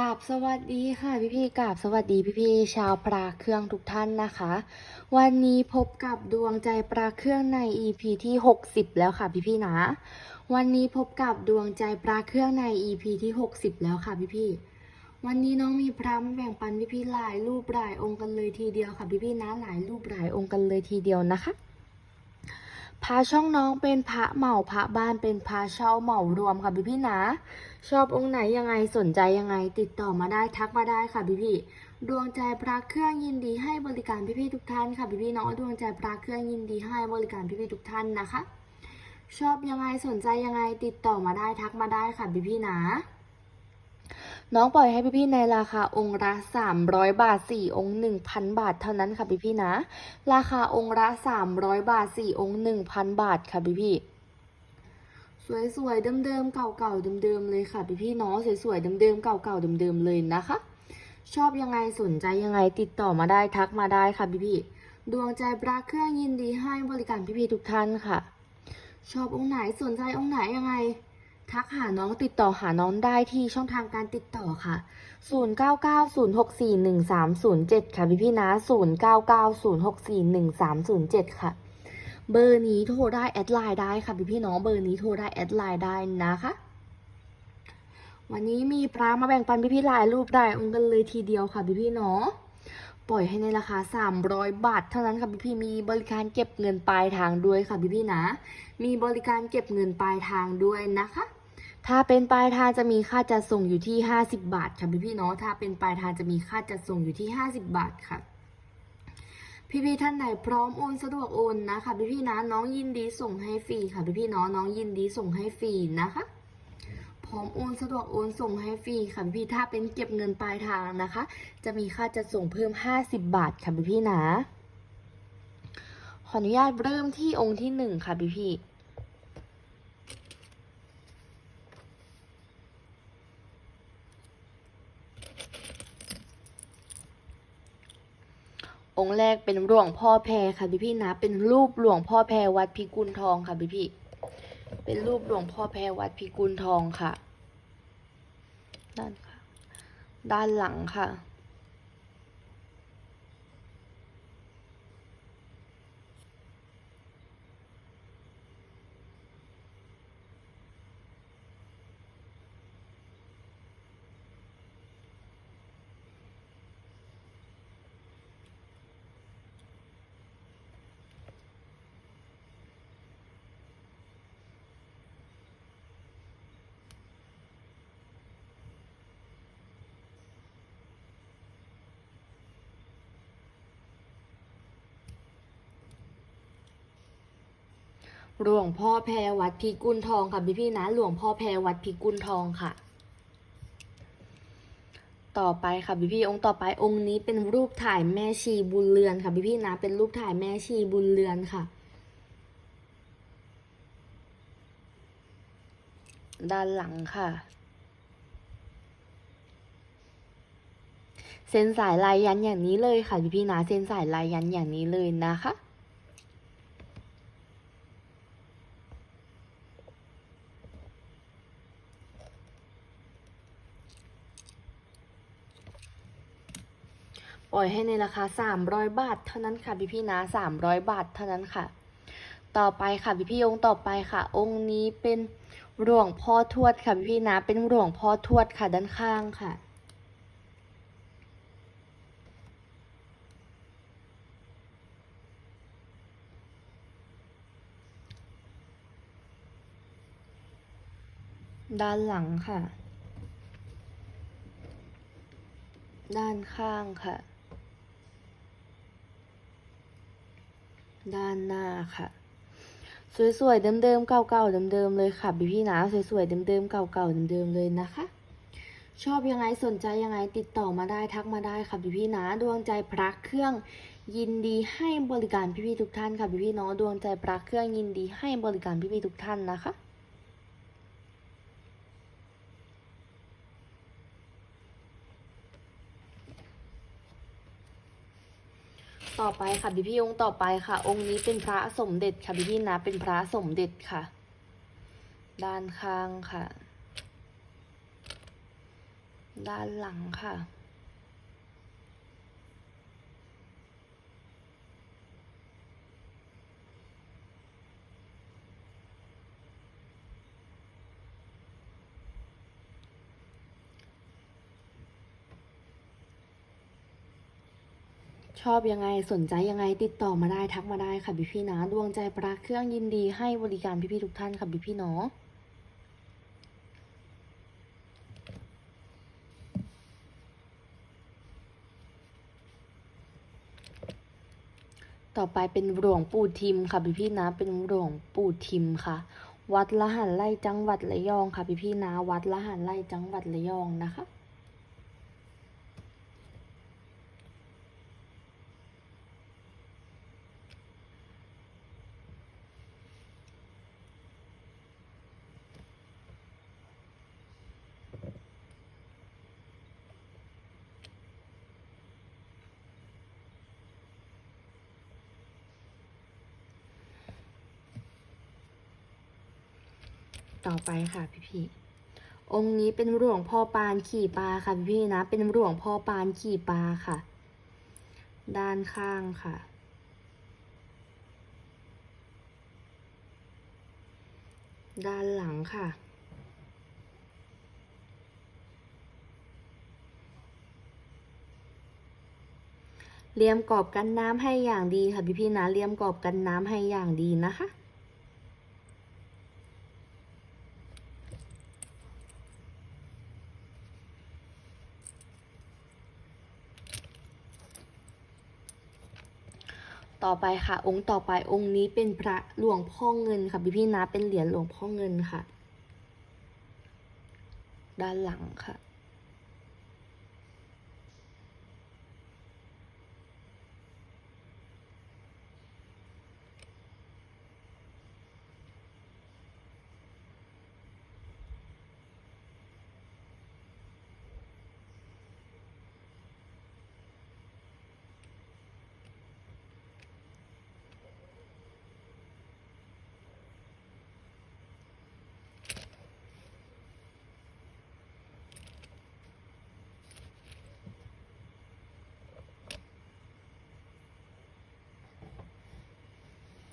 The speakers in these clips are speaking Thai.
กราบสวัสดีค่ะพี่พี่ๆกราบสวัสดีพี่พี่ๆชาวปลาเครื่องทุกท่านนะคะ วันนี้พบกับดวงใจปลาเครื่องใน EP ที่ 60 แล้วค่ะพี่พี่ๆนะ วันนี้พบกับดวงใจปลาเครื่องใน EP ที่ 60 แล้วค่ะพี่พี่ๆวันนี้น้องมีพระมาแบ่งปันพี่พี่ๆหลายรูปหลายองค์กันเลยทีเดียวค่ะพี่พี่ๆนะหลายรูปหลายองค์กันเลยทีเดียวนะคะพระช่องน้องเป็นพระเหมาพระบ้านเป็นพระเช่าเหมารวมค่ะพี่พี่ๆนะ ชอบองค์ไหนยังไงสนใจยังไง ติดต่อมาได้ทักมาได้ค่ะพี่พี่ดวงใจพระเครื่องยินดีให้บริการพี่พี่ทุกท่านค่ะพี่พี่ๆเนาะดวงใจพระเครื่องยินดีให้บริการพี่พี่ทุกท่านนะคะ ชอบยังไงสนใจยังไง ติดต่อมาได้ทักมาได้ค่ะพี่พี่นะน้องปล่อยให้พี่ๆในราคาองค์ละ300 บาท 4 องค์ 1,000 บาทเท่านั้นค่ะพี่ๆนะ ราคาองค์ละ300 บาท 4 องค์ 1,000 บาทค่ะพี่ๆ สวยๆเดิมๆเก่าๆเดิมๆเลยค่ะพี่พี่ๆเนาะสวยๆเดิมๆเก่าๆเดิมๆเลยนะคะ ชอบยังไงสนใจยังไงติดต่อมาได้ทักมาได้ค่ะพี่พี่ๆดวงใจปลาเครื่องยินดีให้บริการพี่พี่ๆทุกท่านค่ะ ชอบองค์ไหนสนใจองค์ไหนยังไง ทักหาน้องติดต่อหาน้องได้ที่ช่องทางการติดต่อค่ะ 0990641307 ค่ะพี่พี่ๆนะ 0990641307 ค่ะ เบอร์นี้โทรได้แอดไลน์ได้ค่ะพี่พี่น้องเบอร์นี้โทรได้แอดไลน์ได้นะคะวันนี้มีพระมาแบ่งปันพี่พี่หลายรูปหลายองค์กันเลยทีเดียวค่ะพี่พี่ๆเนาะปล่อยให้ในราคา 300 บาทเท่านั้นค่ะพี่พี่มีบริการเก็บเงินปลายทางด้วยค่ะพี่พี่นะ มีบริการเก็บเงินปลายทางด้วยนะคะ ถ้าเป็นปลายทางจะมีค่าจัดส่งอยู่ที่ 50 บาทค่ะพี่พี่เนาะถ้าเป็นปลายทางจะมีค่าจัดส่งอยู่ที่ 50 บาทค่ะ พี่พี่ๆท่านไหนพร้อมโอนสะดวกโอนนะคะพี่พี่ๆนะน้องยินดีส่งให้ฟรีค่ะพี่พี่น้องน้องยินดีส่งให้ฟรีนะคะ พร้อมโอนสะดวกโอนส่งให้ฟรีค่ะพี่ๆถ้าเป็นเก็บเงินปลายทางนะคะ จะมีค่าจะส่งเพิ่ม 50 บาทค่ะพี่พี่ๆนะขออนุญาตเริ่มที่องค์ที่หนึ่งค่ะพี่พี่ๆ องค์แรกเป็นหลวงพ่อแพรค่ะพี่พี่นะ เป็นรูปหลวงพ่อแพรวัดพิกุลทองค่ะพี่พี่เป็นรูปหลวงพ่อแพรวัดพิกุลทองค่ะด้านค่ะ ด้านหลังค่ะ หลวงพ่อแพรวัดพิกุลทองค่ะพี่พี่นะ หลวงพ่อแพรวัดพิกุลทองค่ะ ต่อไปค่ะพี่พี่องค์ต่อไปองค์นี้เป็นรูปถ่ายแม่ชีบุญเรือนค่ะพี่พี่นะ เป็นรูปถ่ายแม่ชีบุญเรือนค่ะ ด้านหลังค่ะเส้นสายลายยันอย่างนี้เลยค่ะพี่พี่นะเส้นสายลายยันอย่างนี้เลยนะคะ ปล่อยให้ในราคา 300 บาทเท่านั้นค่ะพี่พี่นะ 300 บาทเท่านั้นค่ะ ต่อไปค่ะพี่พี่องค์ต่อไปค่ะ องค์นี้เป็นหลวงพ่อทวดค่ะพี่พี่นะ เป็นหลวงพ่อทวดค่ะด้านข้างค่ะด้านหลังค่ะ ด้านข้างค่ะ ด้านหน้าค่ะ สวยๆเดิมๆเก่าๆเดิมๆเลยค่ะพี่พี่ๆนะสวยๆเดิมๆเก่าๆเดิมๆเลยนะคะ ชอบยังไงสนใจยังไงติดต่อมาได้ทักมาได้ค่ะพี่พี่ๆนะดวงใจพระเครื่องยินดีให้บริการพี่พี่ๆทุกท่านค่ะพี่พี่ๆเนาะดวงใจพระเครื่องยินดีให้บริการพี่พี่ๆทุกท่านนะคะ ต่อไปค่ะพี่พี่องค์ต่อไปค่ะ องค์นี้เป็นพระสมเด็จค่ะพี่พี่นะ เป็นพระสมเด็จค่ะ ด้านข้างค่ะ ด้านหลังค่ะ ชอบยังไงสนใจยังไงติดต่อมาได้ทักมาได้ค่ะพี่พี่นะดวงใจปลาเครื่องยินดีให้บริการพี่พี่ทุกท่านค่ะพี่พี่เนาะต่อไปเป็นหลวงปู่ทิมค่ะพี่พี่นะ เป็นหลวงปู่ทิมค่ะ วัดละหันไล่จังหวัดระยองค่ะพี่พี่นะ วัดละหันไล่จังหวัดระยองนะคะ ต่อไปค่ะพี่พี่องค์นี้เป็นหลวงพ่อปานขี่ปลาค่ะพี่พี่นะ เป็นหลวงพ่อปานขี่ปลาค่ะ ด้านข้างค่ะ ด้านหลังค่ะเลียมกรอบกันน้ำให้อย่างดีค่ะพี่พี่นะเลียมกรอบกันน้ำให้อย่างดีนะคะ ต่อไปค่ะ องค์ต่อไปองค์นี้เป็นพระหลวงพ่อเงินค่ะพี่พี่นะเป็นเหรียญหลวงพ่อเงินค่ะ ด้านหลังค่ะ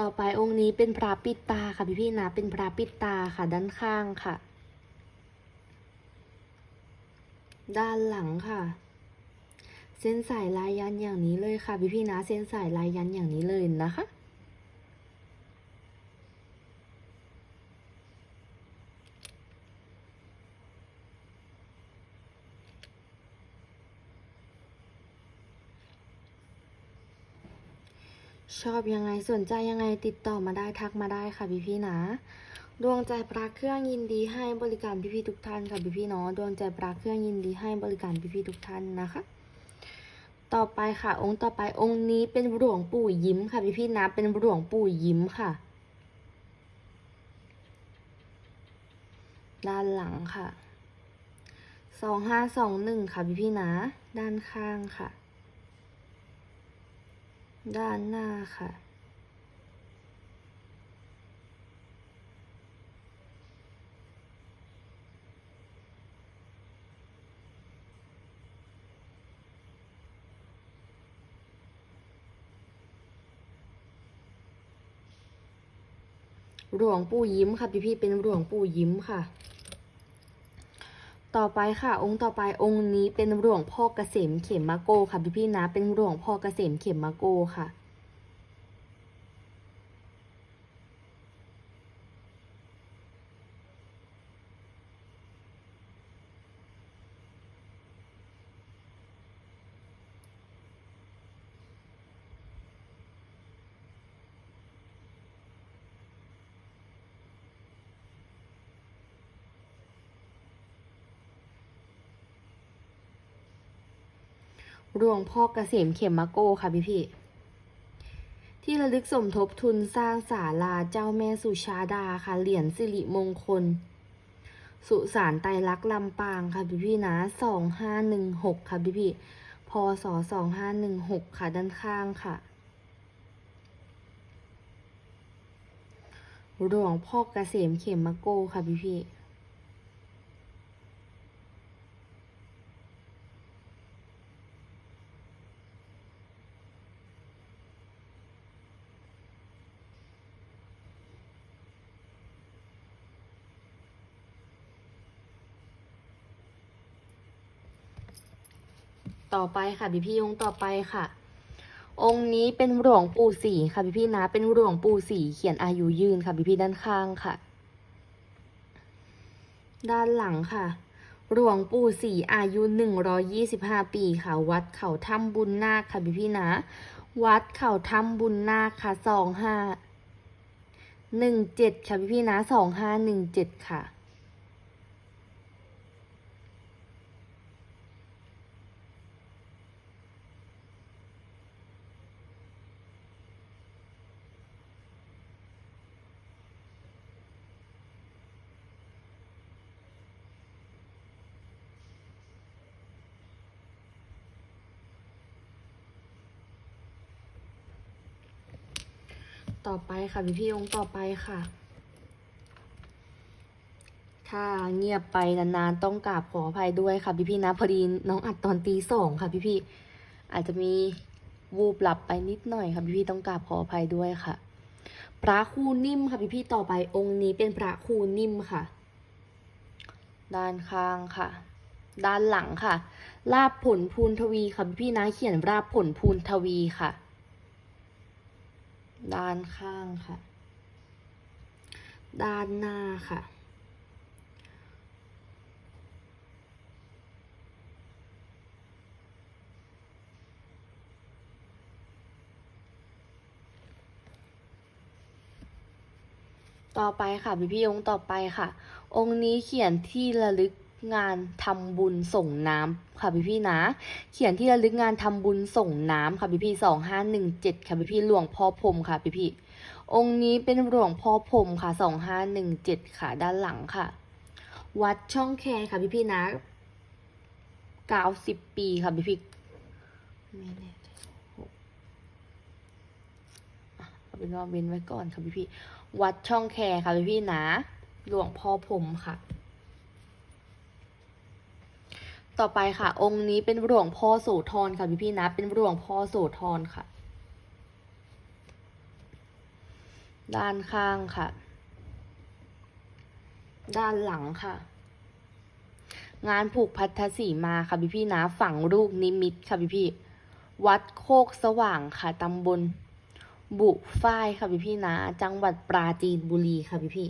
ต่อไปองค์นี้เป็นพระปิดตาค่ะพี่พี่นะ เป็นพระปิดตาค่ะด้านข้างค่ะ ด้านหลังค่ะ เส้นสายลายยันอย่างนี้เลยค่ะพี่พี่นะ เส้นสายลายยันอย่างนี้เลยนะคะ ชอบยังไงสนใจยังไงติดต่อมาได้ทักมาได้ค่ะพี่พี่นะ ดวงใจปลาเครื่องยินดีให้บริการพี่พี่ทุกท่านค่ะพี่พี่เนาะดวงใจปลาเครื่องยินดีให้บริการพี่พี่ทุกท่านนะคะ ต่อไปค่ะองค์ต่อไปองค์นี้เป็นหลวงปู่ยิ้มค่ะพี่พี่นะเป็นหลวงปู่ยิ้มค่ะ ด้านหลังค่ะสองห้าสองหนึ่งค่ะพี่พี่นะ ด้านข้างค่ะ ด้านหน้าค่ะ หลวงปู่ยิ้มค่ะพี่พี่เป็นหลวงปู่ยิ้มค่ะ ต่อไปค่ะ องค์ต่อไปองค์นี้เป็นหลวงพ่อเกษมเขมมาโกค่ะพี่พี่นะเป็นหลวงพ่อเกษมเขมมาโกค่ะ หลวงพ่อเกษมเขมมาโกค่ะพี่พี่ที่ระลึกสมทบทุนสร้างศาลาเจ้าแม่สุชาดาค่ะ เหรียญสิริมงคล สุสานไตรลักษ์ลำปางค่ะพี่พี่นะสองห้าหนึ่งหกค่ะพี่พี่พศสองห้าหนึ่งหกค่ะด้านข้างค่ะ หลวงพ่อเกษมเขมมาโกค่ะพี่พี่ ต่อไปค่ะพี่พี่องค์ต่อไปค่ะ องค์นี้เป็นหลวงปู่ศรีค่ะพี่พี่นะ เป็นหลวงปู่ศรีเขียนอายุยืนค่ะพี่พี่ด้านข้างค่ะ ด้านหลังค่ะหลวงปู่ศรีอายุหนึ่งร้อยี่สิบห้าปีค่ะ วัดเขาถ้ำบุญนาคค่ะพี่พี่นะ วัดเขาถ้ำบุญนาคค่ะสองห้าหนึ่งเจ็ดค่ะพี่พี่นะสองห้าหนึ่งเจ็ดค่ะ ต่อไปค่ะพี่พี่องค์ต่อไปค่ะค่ะเงียบไปนานๆต้องกราบขออภัยด้วยค่ะพี่พี่นะพอดีน้องอัดตอนตีสองค่ะพี่พี่อาจจะมีวูบหลับไปนิดหน่อยค่ะพี่พี่ต้องกราบขออภัยด้วยค่ะ พระคูนิ่มค่ะพี่พี่ต่อไปองค์นี้เป็นพระคูนิ่มค่ะ ด้านข้างค่ะ ด้านหลังค่ะ ลาบผลพูนทวีค่ะพี่พี่นะเขียนราบผลพูนทวีค่ะ ด้านข้างค่ะ ด้านหน้าค่ะ ต่อไปค่ะพี่พี่องค์ต่อไปค่ะ องค์นี้เขียนที่ระลึก งานทำบุญส่งน้ำค่ะพี่พี่นะ เขียนที่ระลึกงานทำบุญส่งน้ำค่ะพี่พี่สองห้าหนึ่งเจ็ดค่ะพี่พี่หลวงพ่อพรมค่ะพี่พี่องค์นี้เป็นหลวงพ่อพรมค่ะสองห้าหนึ่งเจ็ดค่ะด้านหลังค่ะ วัดช่องแคค่ะพี่พี่นะเก้าสิบปีค่ะพี่พี่ไม่แน่เอาเป็นว่าเว้นไว้ก่อนค่ะพี่พี่ วัดช่องแคค่ะพี่พี่นะ หลวงพ่อพรมค่ะ ต่อไปค่ะ องค์นี้เป็นหลวงพ่อโสธรค่ะพี่พี่นะ เป็นหลวงพ่อโสธรค่ะ ด้านข้างค่ะ ด้านหลังค่ะ งานผูกพัทธสีมาค่ะพี่พี่นะฝั่งลูกนิมิตค่ะพี่พี่วัดโคกสว่างค่ะตำบลบุฝ้ายค่ะพี่พี่นะ จังหวัดปราจีนบุรีค่ะพี่พี่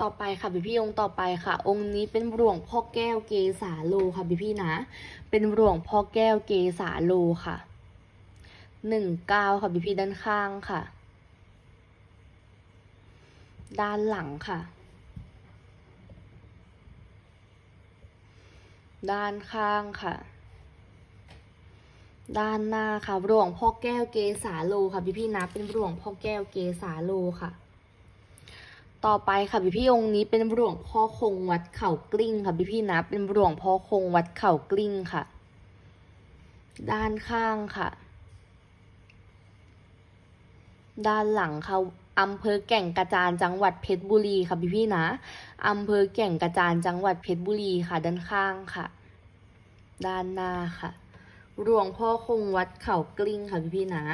ต่อไปค่ะพี่พี่องค์ต่อไปค่ะ องค์นี้เป็นหลวงพ่อแก้วเกษาโลค่ะพี่พี่นะ เป็นหลวงพ่อแก้วเกษาโลค่ะหนึ่งเก้าค่ะพี่พี่ด้านข้างค่ะ ด้านหลังค่ะ ด้านข้างค่ะด้านหน้าค่ะหลวงพ่อแก้วเกษาโลค่ะพี่พี่นะเป็นหลวงพ่อแก้วเกษาโลค่ะ ต่อไปค่ะพี่พี่องค์นี้เป็นหลวงพ่อคงวัดเข่ากลิ้งค่ะพี่พี่นะ เป็นหลวงพ่อคงวัดเข่ากลิ้งค่ะ ด้านข้างค่ะ ด้านหลังค่ะอำเภอแก่งกระจานจังหวัดเพชรบุรีค่ะพี่พี่นะอำเภอแก่งกระจานจังหวัดเพชรบุรีค่ะ ด้านข้างค่ะ ด้านหน้าค่ะหลวงพ่อคงวัดเข่ากลิ้งค่ะพี่พี่นะ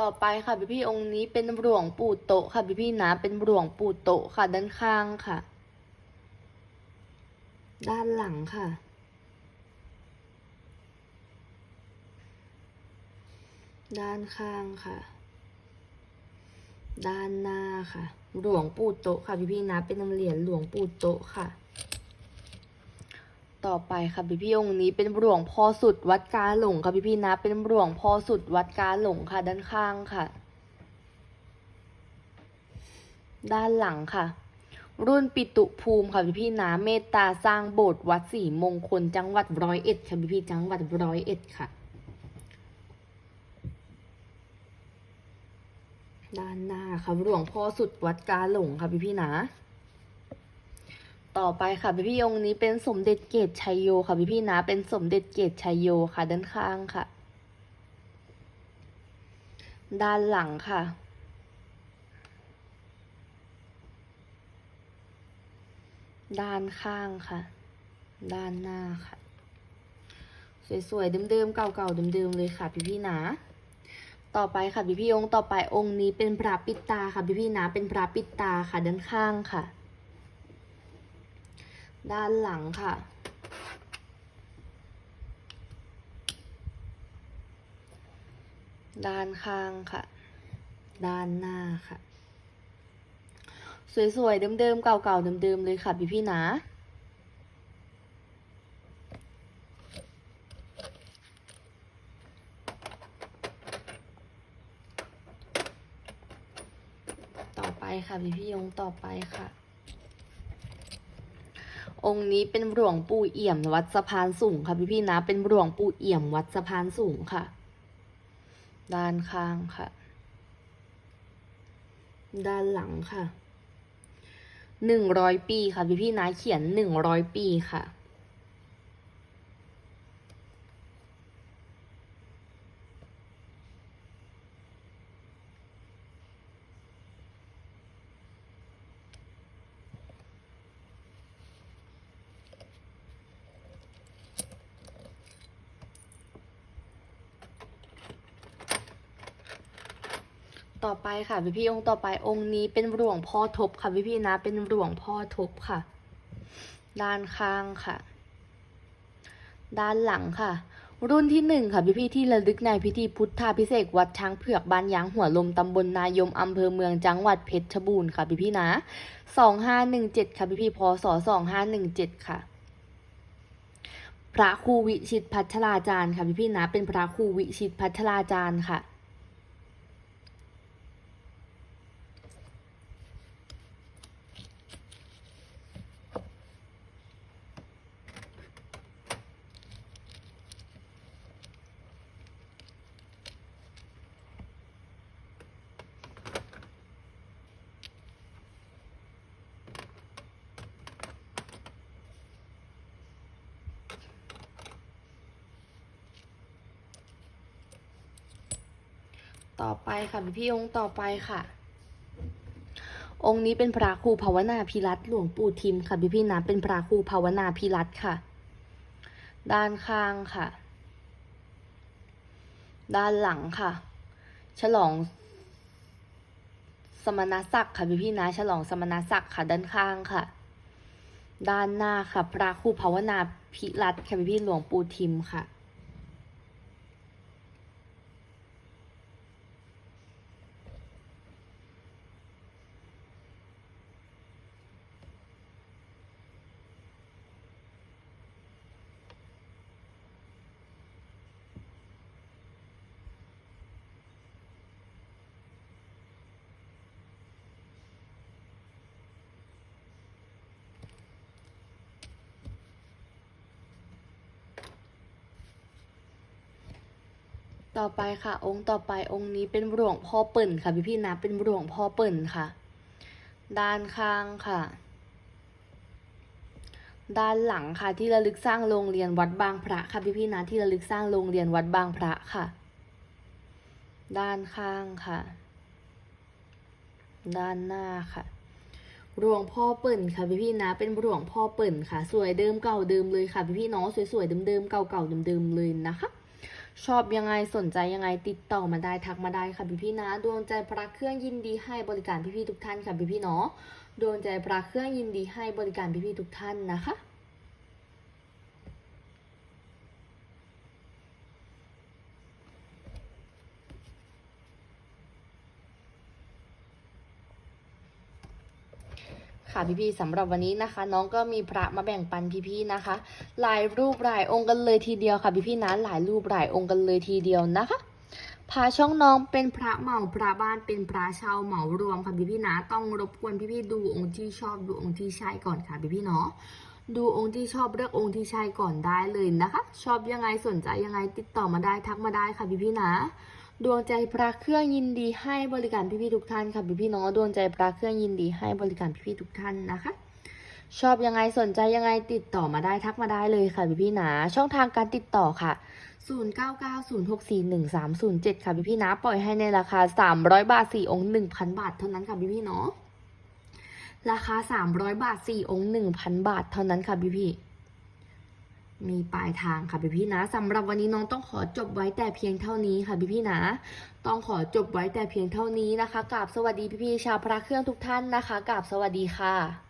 ต่อไปค่ะพี่พี่องค์นี้เป็นหลวงปู่โตค่ะพี่พี่นะเป็นหลวงปู่โตค่ะด้านข้างค่ะ ด้านหลังค่ะ ด้านข้างค่ะ ด้านหน้าค่ะหลวงปู่โตค่ะพี่พี่นะเป็นเหรียญหลวงปู่โตค่ะ ต่อไปค่ะพี่พี่องค์นี้เป็นหลวงพ่อสุดวัดกาหลงค่ะพี่พี่นะ เป็นหลวงพ่อสุดวัดกาหลงค่ะ ด้านข้างค่ะ ด้านหลังค่ะ รุ่นปิตุภูมิค่ะพี่พี่นะเมตตาสร้างโบสถ์วัดศรีมงคลจังหวัดร้อยเอ็ดค่ะพี่พี่จังหวัดร้อยเอ็ดค่ะ ด้านหน้าค่ะหลวงพ่อสุดวัดกาหลงค่ะพี่พี่นะ ต่อไปค่ะพี่พี่องค์นี้เป็นสมเด็จเกตชัยโยค่ะพี่พี่นะ เป็นสมเด็จเกตชัยโยค่ะ ด้านข้างค่ะ ด้านหลังค่ะ ด้านข้างค่ะ ด้านหน้าค่ะ สวยๆเดิมๆเก่าๆเดิมๆเลยค่ะพี่พี่นะต่อไปค่ะพี่พี่องค์ต่อไปองค์นี้เป็นพระปิดตาค่ะพี่พี่นะเป็นพระปิดตาค่ะด้านข้างค่ะ ด้านหลังค่ะ ด้านข้างค่ะ ด้านหน้าค่ะ สวยๆ เดิมๆ เก่าๆ เดิมๆ เลยค่ะพี่พี่นะต่อไปค่ะพี่พี่ๆองต่อไปค่ะ องค์นี้เป็นหลวงปู่เอี่ยมวัดสะพานสูงค่ะพี่พี่นะ เป็นหลวงปู่เอี่ยมวัดสะพานสูงค่ะ ด้านข้างค่ะ ด้านหลังค่ะหนึ่งร้อยปีค่ะพี่พี่นะเขียนหนึ่งร้อยปีค่ะ ค่ะพี่พี่องค์ต่อไปองค์นี้เป็นหลวงพ่อทบค่ะพี่พี่นะ เป็นหลวงพ่อทบค่ะ ด้านข้างค่ะ ด้านหลังค่ะ รุ่นที่หนึ่งค่ะพี่พี่ที่ระลึกในพิธีพุทธาพิเศษวัดช้างเผือกบ้านยางหัวลมตำบลนายมอำเภอเมืองจังหวัดเพชรบูรณ์ค่ะพี่พี่นะสองห้าหนึ่งเจ็ดค่ะพี่พี่พศสองห้าหนึ่งเจ็ดค่ะพระครูวิชิตพัชราจารย์ค่ะพี่พี่นะเป็นพระครูวิชิตพัชราจารย์ค่ะ ต่อไปค่ะพี่พี่องค์ต่อไปค่ะ องค์นี้เป็นพระครูภาวนาพิรัตหลวงปู่ทิมค่ะพี่พี่นะเป็นพระครูภาวนาพิรัตค่ะ ด้านข้างค่ะ ด้านหลังค่ะ ฉลอง สมณศักดิ์ค่ะพี่พี่นะฉลองสมณศักดิ์ค่ะ ด้านข้างค่ะ ด้านหน้าค่ะ พระครูภาวนาพิรัตค่ะพี่พี่หลวงปู่ทิมค่ะ ต่อไปค่ะ องค์ต่อไปองค์นี้เป็นหลวงพ่อเปิ่นค่ะพี่พี่นะเป็นหลวงพ่อเปิ่นค่ะ ด้านข้างค่ะ ด้านหลังค่ะที่ระลึกสร้างโรงเรียนวัดบางพระค่ะพี่พี่นะที่ระลึกสร้างโรงเรียนวัดบางพระค่ะ ด้านข้างค่ะ ด้านหน้าค่ะหลวงพ่อเปิ่นค่ะพี่พี่นะ เป็นหลวงพ่อเปิ่นค่ะ สวยเดิมเก่าเดิมเลยค่ะพี่พี่เน้องสวยๆเดิมๆเก่าๆเดิมๆเลยนะคะ ชอบยังไงสนใจยังไงติดต่อมาได้ทักมาได้ค่ะพี่พี่นะดวงใจพระเครื่องยินดีให้บริการพี่พี่ทุกท่านค่ะพี่พี่เนาะดวงใจพระเครื่องยินดีให้บริการพี่พี่ทุกท่านนะคะ ค่ะพี่ๆสำหรับวันนี้นะคะ น้องก็มีพระมาแบ่งปันพี่ๆนะคะ หลายรูปหลายองค์กันเลยทีเดียวค่ะพี่ๆนะหลายรูปหลายองค์กันเลยทีเดียวนะคะพาช่องน้องเป็นพระเหมาพระบ้านเป็นพระช่าเหมารวมค่ะพี่ๆนะต้องรบกวนพี่ๆดูองค์ที่ชอบดูองค์ที่ใช่ก่อนค่ะพี่ๆเนาะดูองค์ที่ชอบเลือกองค์ที่ใช่ก่อนได้เลยนะคะ ชอบยังไงสนใจยังไงติดต่อมาได้ทักมาได้ค่ะพี่ๆนะ ดวงใจพระเครื่องยินดีให้บริการพี่ๆทุกท่านค่ะพี่ๆน้องดวงใจพระเครื่องยินดีให้บริการพี่ๆทุกท่านนะคะ ชอบยังไงสนใจยังไงติดต่อมาได้ทักมาได้เลยค่ะพี่ๆนะช่องทางการติดต่อค่ะ 0990641307 ค่ะพี่ๆนะปล่อยให้ในราคา 300 บาท 4 องค์ 1,000 บาทเท่านั้นค่ะพี่ๆเนาะราคา 300 บาท 4 องค์ 1,000 บาทเท่านั้นค่ะพี่ๆ มีปลายทางค่ะพี่พี่นะสำหรับวันนี้น้องต้องขอจบไว้แต่เพียงเท่านี้ค่ะพี่พี่นะ ต้องขอจบไว้แต่เพียงเท่านี้นะคะกราบสวัสดีพี่พี่ชาวพระเครื่องทุกท่านนะคะกราบสวัสดีค่ะ